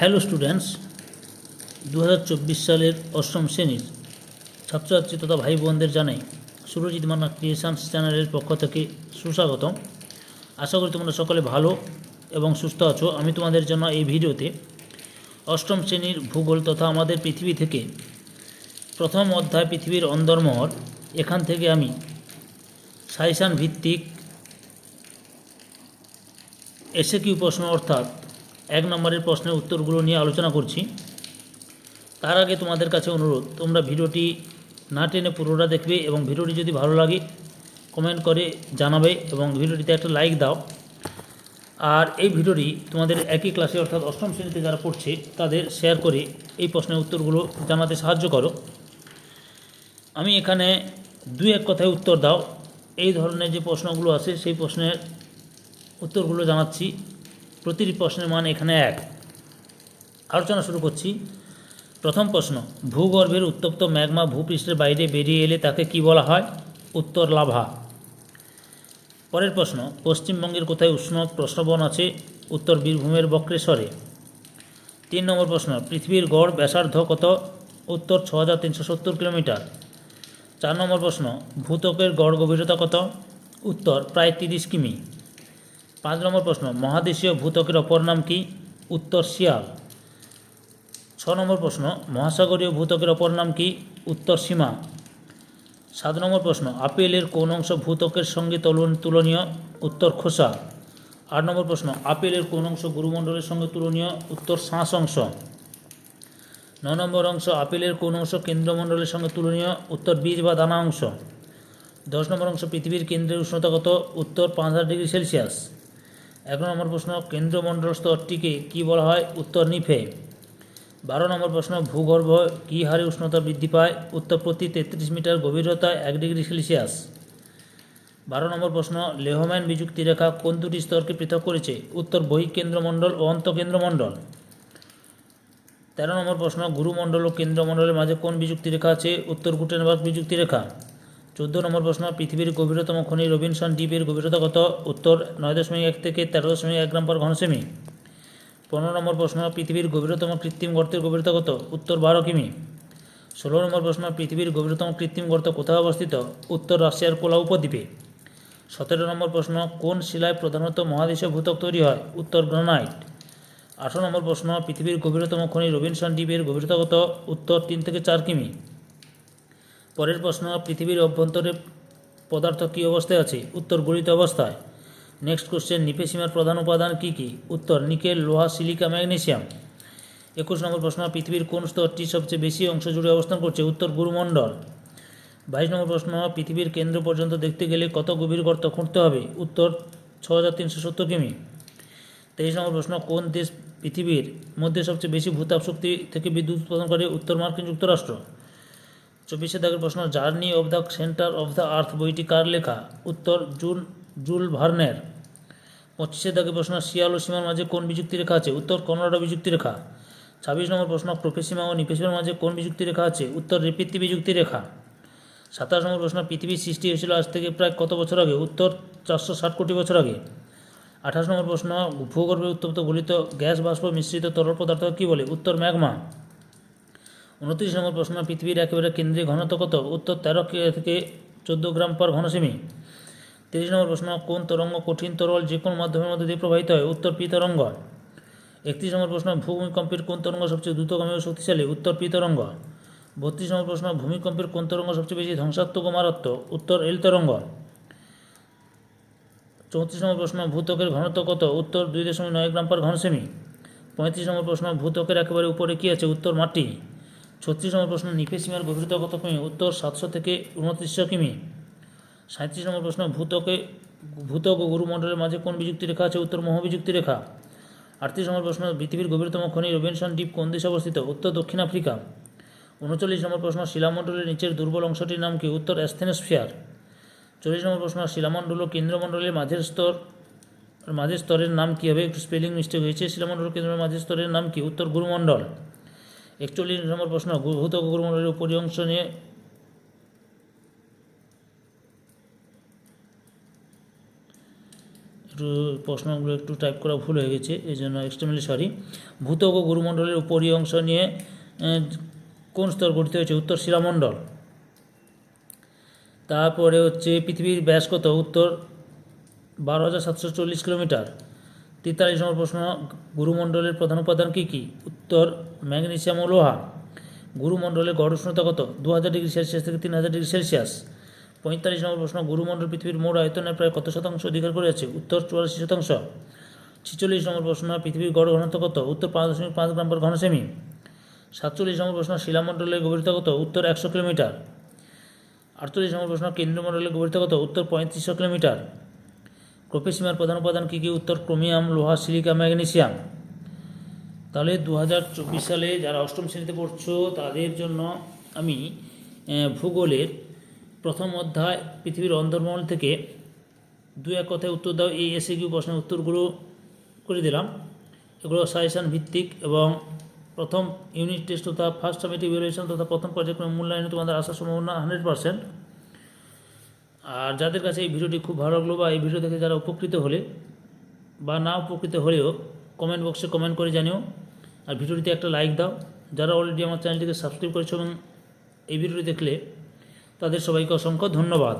Hello students দু হাজার চব্বিশ সালের অষ্টম শ্রেণির ছাত্রছাত্রী তথা ভাই বোনদের জানাই সুরজিৎ মান্না ক্রিয়েশনস চ্যানেলের পক্ষ থেকে সুস্বাগতম। আশা করি তোমরা সকলে ভালো এবং সুস্থ আছো। আমি তোমাদের জন্য এই ভিডিওতে অষ্টম শ্রেণির ভূগোল তথা আমাদের পৃথিবী থেকে প্রথম অধ্যায় পৃথিবীর অন্দরমহল, এখান থেকে আমি সাইসান ভিত্তিক এসে কিউ প্রশ্ন অর্থাৎ এক নম্বরের প্রশ্নের উত্তরগুলো নিয়ে আলোচনা করছি। তার আগে তোমাদের কাছে অনুরোধ, তোমরা ভিডিওটি না টেনে পুরোটা দেখবে এবং ভিডিওটি যদি ভালো লাগে কমেন্ট করে জানাবে এবং ভিডিওটিতে একটা লাইক দাও। আর এই ভিডিওটি তোমাদের একই ক্লাসে অর্থাৎ অষ্টম শ্রেণীতে যারা পড়ছে, তাদের শেয়ার করে এই প্রশ্নের উত্তরগুলো জানাতে সাহায্য করো। আমি এখানে দুই এক কথায় উত্তর দাও। এই ধরনের যে প্রশ্নগুলো আছে, সেই প্রশ্নের উত্তরগুলো জানাচ্ছি। প্রতিটি প্রশ্নের মান এখানে এক। আলোচনা শুরু করছি। প্রথম প্রশ্ন, ভূগর্ভের উত্তপ্ত ম্যাগমা ভূপৃষ্ঠের বাইরে বেরিয়ে এলে তাকে কি বলা হয়? উত্তর, লাভা। পরের প্রশ্ন, পশ্চিমবঙ্গের কোথায় উষ্ণ প্রশ্নবন আছে? উত্তর, বীরভূমের বক্রেশ্বরে। তিন নম্বর প্রশ্ন, পৃথিবীর গড় ব্যাসার্ধ কত? উত্তর ছ হাজার তিনশো সত্তর কিলোমিটার। চার নম্বর প্রশ্ন, ভূত্বকের গড় গভীরতা কত? উত্তর, প্রায় তিরিশ কিমি। পাঁচ নম্বর প্রশ্ন, মহাদেশীয় ভূত্বকের অপর নাম কি? উত্তর শিয়াল। ছ নম্বর প্রশ্ন, মহাসাগরীয় ভূত্বকের অপর নাম কি? উত্তর সীমা। সাত নম্বর প্রশ্ন, আপেলের কোন অংশ ভূত্বকের সঙ্গে তুলন- তুলনীয়? উত্তর খোসা। আট নম্বর প্রশ্ন, আপেলের কোন অংশ গুরুমণ্ডলের সঙ্গে তুলনীয়? উত্তর শ্বাস অংশ। ন নম্বর অংশ, আপেলের কোন অংশ কেন্দ্রমণ্ডলের সঙ্গে তুলনীয়? উত্তর বীজ বা দানা অংশ। দশ নম্বর অংশ, পৃথিবীর কেন্দ্রের উষ্ণতা কত? উত্তর পাঁচ হাজার ডিগ্রি সেলসিয়াস। এক নম্বর প্রশ্ন, কেন্দ্রমণ্ডল স্তরটিকে কী বলা হয়? উত্তর, নিফে। বারো নম্বর প্রশ্ন, ভূগর্ভ কী হারে উষ্ণতা বৃদ্ধি পায়? উত্তর, প্রতি তেত্রিশ মিটার গভীরতায় এক ডিগ্রি সেলসিয়াস। বারো নম্বর প্রশ্ন, লেহম্যান বিযুক্তি রেখা কোন দুটি স্তরকে পৃথক করেছে? উত্তর বহিঃকেন্দ্রমণ্ডল ও অন্তঃকেন্দ্রমণ্ডল তেরো নম্বর প্রশ্ন, গুরুমণ্ডল ও কেন্দ্রমণ্ডলের মাঝে কোন বিযুক্তি রেখা আছে? উত্তর, গুটেনবার্গ বিযুক্তি রেখা। চোদ্দ নম্বর প্রশ্ন, পৃথিবীর গভীরতম খনি রবিনসন দ্বীপের গভীরতা কত উত্তর নয় দশমিক এক থেকে তেরো দশমিক এক গ্রাম পার ঘনসেমি। পনেরো নম্বর প্রশ্ন, পৃথিবীর গভীরতম কৃত্রিম গর্তের গভীরতা কত উত্তর বারো কিমি। ষোলো নম্বর প্রশ্ন, পৃথিবীর গভীরতম কৃত্রিম গর্ত কোথায় অবস্থিত? উত্তর রাশিয়ার কোলা উপদ্বীপে। সতেরো নম্বর প্রশ্ন, কোন শিলায় প্রধানত মহাদেশীয় ভূতক তৈরি হয়? উত্তর গ্রানাইট। আঠারো নম্বর প্রশ্ন, পৃথিবীর গভীরতম খনি রবিনসন দ্বীপের গভীরতা কত উত্তর তিন থেকে চার কিমি। পরের প্রশ্ন, পৃথিবীর অভ্যন্তরে পদার্থ কী অবস্থায় আছে? উত্তর, গলিত অবস্থায়। নেক্সট কোশ্চেন নিপেসিমার প্রধান উপাদান কী কী? উত্তর, নিকেল, লোহা, সিলিকা, ম্যাগনেসিয়াম। একুশ নম্বর প্রশ্ন, পৃথিবীর কোন স্তরটি সবচেয়ে বেশি অংশ জুড়ে অবস্থান করছে? উত্তর, গুরুমণ্ডল। বাইশ নম্বর প্রশ্ন, পৃথিবীর কেন্দ্র পর্যন্ত দেখতে গেলে কত গভীর গর্ত খুঁড়তে হবে? উত্তর ছ হাজার তিনশো সত্তর কিমি। তেইশ নম্বর প্রশ্ন, কোন দেশ পৃথিবীর মধ্যে সবচেয়ে বেশি ভূতাপ শক্তি থেকে বিদ্যুৎ উৎপাদন করে? উত্তর, মার্কিন যুক্তরাষ্ট্র। চব্বিশে দাগের প্রশ্ন journey of the centre of the earth বইটি কার লেখা? উত্তর জুল জুল ভার্নের। পঁচিশে দাগের প্রশ্ন, শিয়াল ও সীমার মাঝে কোন বিযুক্তি রেখা আছে? উত্তর, কর্ণাটক বিযুক্তি রেখা। ছাব্বিশ নম্বর প্রশ্ন, প্রফেসিমা ও নিপেসিমার মাঝে কোন বিযুক্তি রেখা আছে? উত্তর রেপিত্তি বিযুক্তি রেখা। সাতাশ নম্বর প্রশ্ন, পৃথিবীর সৃষ্টি হয়েছিল আজ থেকে প্রায় কত বছর আগে? উত্তর, চারশো ষাট কোটি বছর আগে। আঠাশ নম্বর প্রশ্ন, ভূগর্ভে উত্তপ্ত গলিত গ্যাস বাষ্প মিশ্রিত তরল পদার্থ কী বলে? উত্তর, ম্যাগমা। উনত্রিশ নম্বর প্রশ্ন, পৃথিবীর একেবারে কেন্দ্রে ঘনত্ব কত? উত্তর তেরো থেকে চোদ্দ গ্রাম পর ঘনসেমি তিরিশ নম্বর প্রশ্ন, কোন তরঙ্গ কঠিন তরল যে কোন মাধ্যমের মধ্যে দিয়ে প্রবাহিত হয়? উত্তর পি তরঙ্গ একত্রিশ নম্বর প্রশ্ন, ভূমিকম্পের কোন তরঙ্গ সবচেয়ে দ্রুতগামী ও শক্তিশালী? উত্তর পি তরঙ্গ বত্রিশ নম্বর প্রশ্ন, ভূমিকম্পের কোন তরঙ্গ সবচেয়ে বেশি ধ্বংসাত্মক ও মারাত্মক? উত্তর এল তরঙ্গ। চৌত্রিশ নম্বর প্রশ্ন, ভূত্বকের ঘনত্ব কত? উত্তর দুই দশমিক নয় গ্রাম পার ঘনসেমি পঁয়ত্রিশ নম্বর প্রশ্ন, ভূত্বকের একেবারে উপরে কী আছে? উত্তর মাটি। ছত্রিশ নম্বর প্রশ্ন নিফেসিমার গভীরতা কত কিমি? উত্তর সাতশো থেকে উনত্রিশশো কিমি। সাঁত্রিশ নম্বর প্রশ্ন, ভূতকে, ভূতক ও গুরুমণ্ডলের মাঝে কোন বিযুক্তি রেখা আছে? উত্তর, মহাবিযুক্তি রেখা। আটত্রিশ নম্বর প্রশ্ন, পৃথিবীর গভীরতম খনি রবিনসন দ্বীপ কোন দেশে অবস্থিত? উত্তর, দক্ষিণ আফ্রিকা। উনচল্লিশ নম্বর প্রশ্ন, শিলামণ্ডলের নিচের দুর্বল অংশটির নাম কি? উত্তর, অ্যাস্থেনোস্ফিয়ার। চল্লিশ নম্বর প্রশ্ন, শিলামণ্ডল ও কেন্দ্রমণ্ডলের মাঝের স্তর, মাঝের স্তরের নাম কী হবে? একটু স্পেলিং মিস্টেক হয়েছে। শিলামণ্ডল কেন্দ্রের মাঝের স্তরের নাম কি? উত্তর, গুরুমণ্ডল। একচল্লিশ নম্বর প্রশ্ন ভূতক গুরুমণ্ডলের উপরি অংশ নিয়ে একটু প্রশ্নগুলো একটু টাইপ করা ভুল হয়ে গেছে এই জন্য এক্সট্রিমলি সরি ভূতক ও গুরুমণ্ডলের উপরি অংশ নিয়ে কোন স্তর গঠিত হয়েছে? উত্তর শিলামণ্ডল। তারপরে হচ্ছে পৃথিবীর ব্যাস কত? উত্তর বারো হাজার সাতশো চল্লিশ কিলোমিটার। তেতাল্লিশ নম্বর প্রশ্ন, গুরুমণ্ডলের প্রধান উপাদান কী কী? উত্তর, ম্যাগনেসিয়াম ও লোহা। গুরুমণ্ডলের গড় উষ্ণতা কত? দু হাজার ডিগ্রি সেলসিয়াস থেকে তিন হাজার ডিগ্রি সেলসিয়াস। পঁয়তাল্লিশ নম্বর প্রশ্ন, গুরুমণ্ডল পৃথিবীর মোট আয়তনের প্রায় কত শতাংশ অধিকার করে আছে উত্তর চুরাশি শতাংশ। ছিচল্লিশ নম্বর প্রশ্ন, পৃথিবীর গড় ঘনত্ব কত? উত্তর, পাঁচ দশমিক পাঁচ গ্রাম পর ঘন সেমি সাতচল্লিশ নম্বর প্রশ্ন, শিলামণ্ডলের গভীরতা কত? উত্তর, একশো কিলোমিটার। আটচল্লিশ নম্বর প্রশ্ন, কেন্দ্রমণ্ডলের গভীরতা কত? উত্তর, পঁয়ত্রিশশো কিলোমিটার। ক্রোপেসিমার প্রধান উপাদান কী কী? উত্তর, ক্রোমিয়াম, লোহা সিলিকা ম্যাগনেসিয়াম। তাহলে দু হাজার চব্বিশ সালে যারা অষ্টম শ্রেণীতে পড়ছো, তাদের জন্য আমি ভূগোলের প্রথম অধ্যায়, পৃথিবীর অন্দরমহল থেকে দু এক কথায় উত্তর দাও। এই এসে কিউ প্রশ্নের উত্তরগুলো করে দিলাম। এগুলো সাজেশান ভিত্তিক এবং প্রথম ইউনিট টেস্ট তথা ফার্স্ট সামিটিভ ইভ্যালুয়েশন তথা প্রথম পর্যায়ক্রমে মূল্যায়নে তোমাদের আসার সম্ভাবনা হান্ড্রেড পার্সেন্ট আর যাদের কাছে এই ভিডিওটি খুব ভালো লাগল বা এই ভিডিও দেখে যারা উপকৃত হলে বা না উপকৃত হলেও কমেন্ট বক্সে কমেন্ট করে জানিও। আর ভিডিওটিতে একটা লাইক দাও। যারা অলরেডি আমার চ্যানেলটিকে সাবস্ক্রাইব করেছ এবং এই ভিডিওটি দেখলে তাদের সবাইকে অসংখ্য ধন্যবাদ।